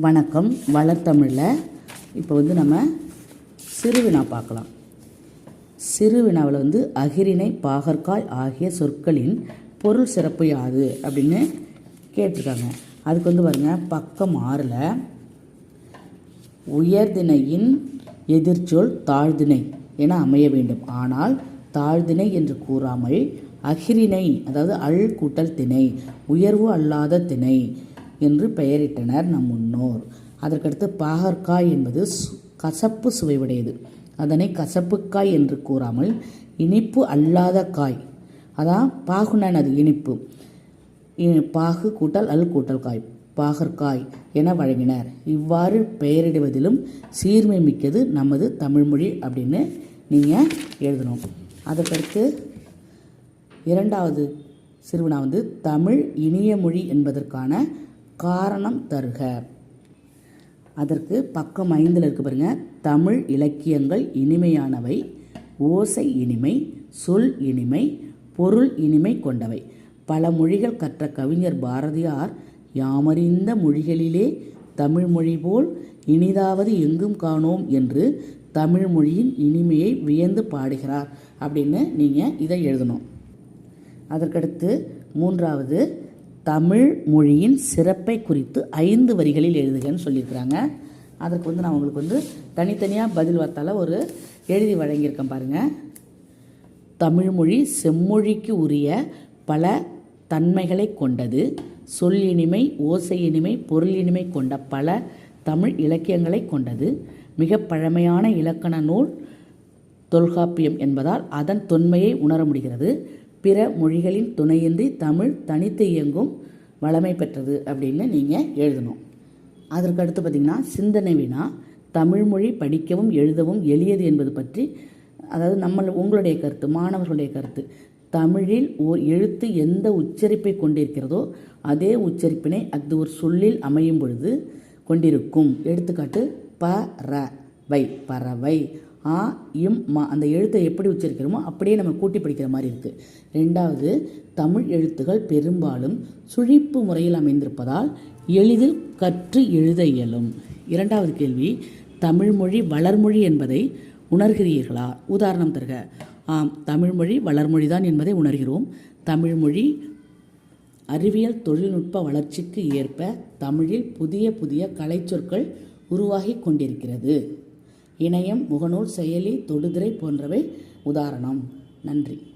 வணக்கம் வளர்த்தமிழில் இப்போ வந்து நம்ம சிறுவினா பார்க்கலாம். சிறுவினாவில் வந்து அகிரிணை பாகற்காய் ஆகிய சொற்களின் பொருள் சிறப்பு யாது அப்படின்னு கேட்டிருக்காங்க. அதுக்கு வந்து பாருங்க பக்கம் ஆறில் உயர்திணையின் எதிர்ச்சொல் தாழ்திணை என அமைய வேண்டும். ஆனால் தாழ்திணை என்று கூறாமல் அகிரிணை அதாவது அல் கூட்டல் திணை உயர்வு அல்லாத திணை என்று பெயரிட்டனர் நம் முன்னோர். அதற்கடுத்து பாகற்காய் என்பது சு- கசப்பு சுவையுடையது. அதனை கசப்புக்காய் என்று கூறாமல் இனிப்பு அல்லாத காய். அதான் பாகுனன் அது இனிப்பு. இ- பாகு கூட்டல் அல் கூட்டல் காய் பாகற்காய் என வழங்கினர். இவ்வாறு பெயரிடுவதிலும் சீர்மை மிக்கது நமது தமிழ்மொழி அப்படின்னு நீங்கள் எழுதணும். அதற்கடுத்து இரண்டாவது சிறுவனா வந்து தமிழ் இனிய மொழி என்பதற்கான காரணம் தருக. அதற்கு பக்கம் ஐந்தில் இருக்கு பாருங்க. தமிழ் இலக்கியங்கள் இனிமையானவை ஓசை இனிமை சொல் இனிமை பொருள் இனிமை கொண்டவை. பல மொழிகள் கற்ற கவிஞர் பாரதியார் யாமறிந்த மொழிகளிலே தமிழ் மொழி போல் இனிதாவது எங்கும் காணோம் என்று தமிழ் மொழியின் இனிமையை வியந்து பாடுகிறார். அப்படின்னு நீங்கள் இதை எழுதணும். அதற்கடுத்து மூன்றாவது தமிழ் மொழியின் சிறப்பை குறித்து ஐந்து வரிகளில் எழுதுகன்னு சொல்லியிருக்கிறாங்க. அதற்கு வந்து நான் உங்களுக்கு வந்து தனித்தனியாக பதில் வார்த்தால ஒரு எழுதி வழங்கியிருக்கேன் பாருங்கள் தமிழ்மொழி செம்மொழிக்கு உரிய பல தன்மைகளை கொண்டது சொல் இனிமை ஓசை இனிமை பொருள் இனிமை கொண்ட பல தமிழ் இலக்கியங்களை கொண்டது. மிக பழமையான இலக்கண நூல் தொல்காப்பியம் என்பதால் அதன் தொன்மையை உணர முடிகிறது. பிற மொழிகளின் துணையின்றி தமிழ் தனித்து இயங்கும் வளமை பெற்றது அப்படின்னு நீங்கள் எழுதணும். அதற்கு அடுத்து பார்த்திங்கன்னா சிந்தனை வினா. தமிழ்மொழி படிக்கவும் எழுதவும் எளியது என்பது பற்றி அதாவது நம்ம உங்களுடைய கருத்து மாணவர்களுடைய கருத்து. தமிழில் ஓர் எழுத்து எந்த உச்சரிப்பை கொண்டிருக்கிறதோ அதே உச்சரிப்பினை அது ஒரு சொல்லில் அமையும் பொழுது கொண்டிருக்கும். எடுத்துக்காட்டு ப ர வை பறவை. ஆ இம் மா அந்த எழுத்தை எப்படி உச்சரிக்கிறோமோ அப்படியே நம்ம கூட்டி படிக்கிற மாதிரி இருக்குது ரெண்டாவது தமிழ் எழுத்துகள் பெரும்பாலும் சுழிப்பு முறையில் அமைந்திருப்பதால் எளிதில் கற்று எழுத இயலும். இரண்டாவது கேள்வி தமிழ்மொழி வளர்மொழி என்பதை உணர்கிறீர்களா? உதாரணம் தருக. ஆம் தமிழ்மொழி வளர்மொழி தான் என்பதை உணர்கிறோம். தமிழ்மொழி அறிவியல் தொழில்நுட்ப வளர்ச்சிக்கு ஏற்ப தமிழில் புதிய புதிய கலைச்சொற்கள் உருவாகி கொண்டிருக்கிறது. இணையம் முகநூல் செயலி தொடுதிரை போன்றவை உதாரணம். நன்றி.